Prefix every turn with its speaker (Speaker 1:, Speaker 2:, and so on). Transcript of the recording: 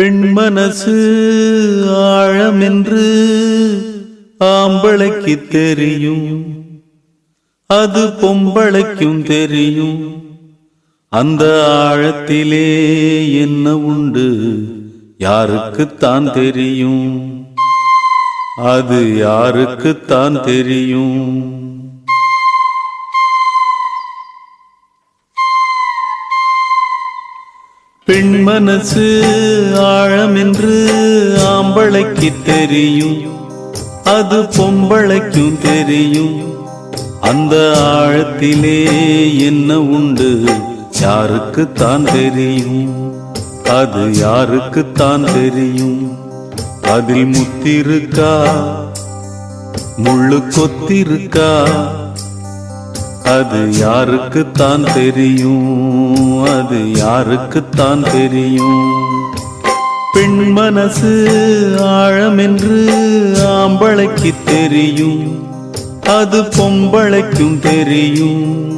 Speaker 1: பெண் மனசு ஆழமென்று ஆம்பளைக்கு தெரியும். அது பொம்பளைக்கும் தெரியும். அந்த ஆழத்திலே என்ன உண்டு? யாருக்குத்தான் தெரியும்? அது யாருக்குத்தான் தெரியும்? பெண் மனசு ஆழமென்று ஆம்பளைக்கு தெரியும். அது பொம்பளைக்கும் தெரியும். அந்த ஆழத்திலே என்ன உண்டு? யாருக்குத்தான் தெரியும்? அது யாருக்குத்தான் தெரியும்? அதில் முத்திருக்கா? முள்ளு கொத்திருக்கா? அது யாருக்குத்தான் தெரியும்? அது யாருக்குத்தான் தெரியும்? பெண் மனசு ஆழமென்று ஆம்பளைக்கு தெரியும். அது பொம்பளைக்கும் தெரியும்.